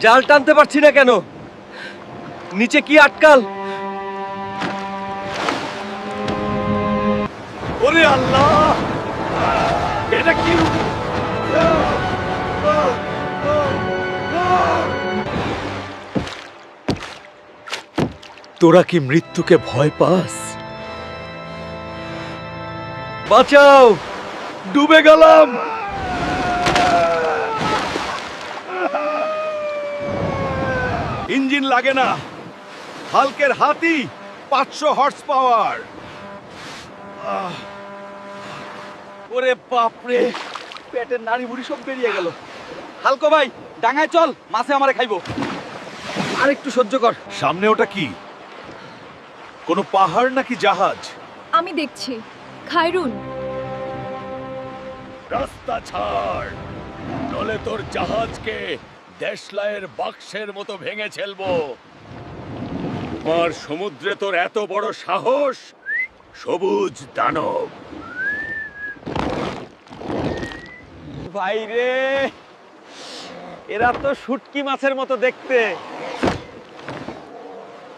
জাল টানতে পারছি না কেন? নিচে কি আটকাল? ওরে আল্লাহ! এটা কি তোরা কি মৃত্যুকে ভয় পাস? বাঁচাও! ডুবে গেলাম! ইঞ্জিন লাগে না। হালকের হাতি পাঁচশো হর্স পাওয়ার। ওরে বাপরে পেটের নাড়ি বুড়ি সব বেরিয়ে গেল। হালকো ভাই ডাঙায় চল মাছে আমারে খাইবো। আর একটু সহ্য কর। সামনে ওটা কি? কোনো পাহাড় নাকি জাহাজ? আমি দেখছি। খায়রুন। রাস্তা ছাড়। নলে তোর জাহাজকে দেশলাইয়ের বাক্সের মতো ভেঙে ফেলব। আমার সমুদ্রে তোর এত বড় সাহস সবুজ দানব। ভাই রে এরা তো শুটকি মাছের মতো দেখতে।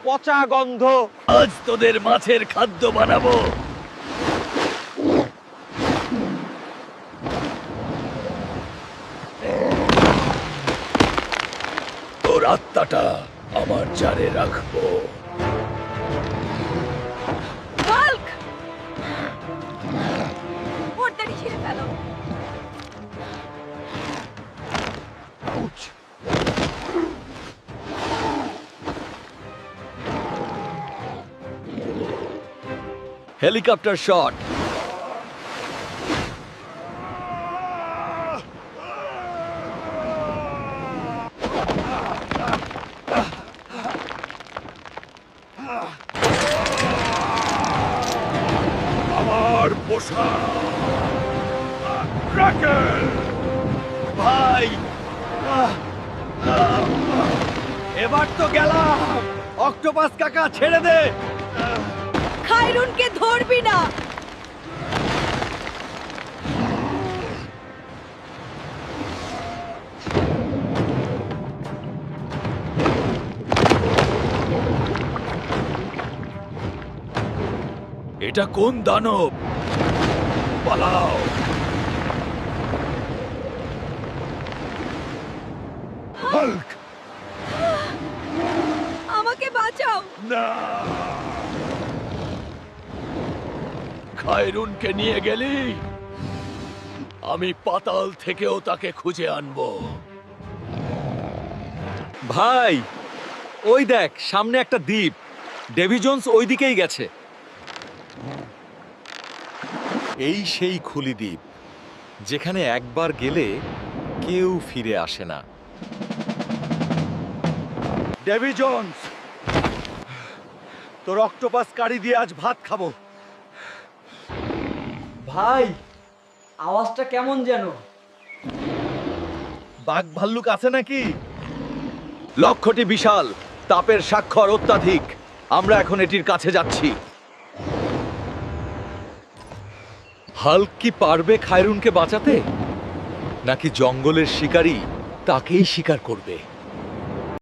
পচা গন্ধ। আজ তোদের মাছের খাদ্য বানাবো। আত্মাটা আমার জারে রাখব। Helicopter shot. আমার পোষা ভাই এবার তো গেলাম। অক্টোপাস কাকা ছেড়ে দে। খাইরুনকে ধরবি না। এটা কোন দানব? পালাও। হাল্ক! আমাকে বাঁচাও। না! খায়রুনকে নিয়ে গেলি? আমি পাতাল থেকেও তাকে খুঁজে আনব। ভাই ওই দেখ সামনে একটা দ্বীপ। ডেভি জোন্স ওই দিকেই গেছে। এই সেই খুলি দ্বীপ যেখানে একবার গেলে কেউ ফিরে আসে না। ডেভি জোন্স তোর অক্টোপাস কারি দিয়ে আজ ভাত খাব। ভাই আওয়াজটা কেমন যেন? বাঘ ভাল্লুক আছে নাকি? লক্ষ্যটি বিশাল তাপের স্বাক্ষর অত্যাধিক। আমরা এখন এটির কাছে যাচ্ছি। হাল্ক কি পারবে খায়রুনকে বাঁচাতে? নাকি জঙ্গলের শিকারী তাকেই শিকার করবে?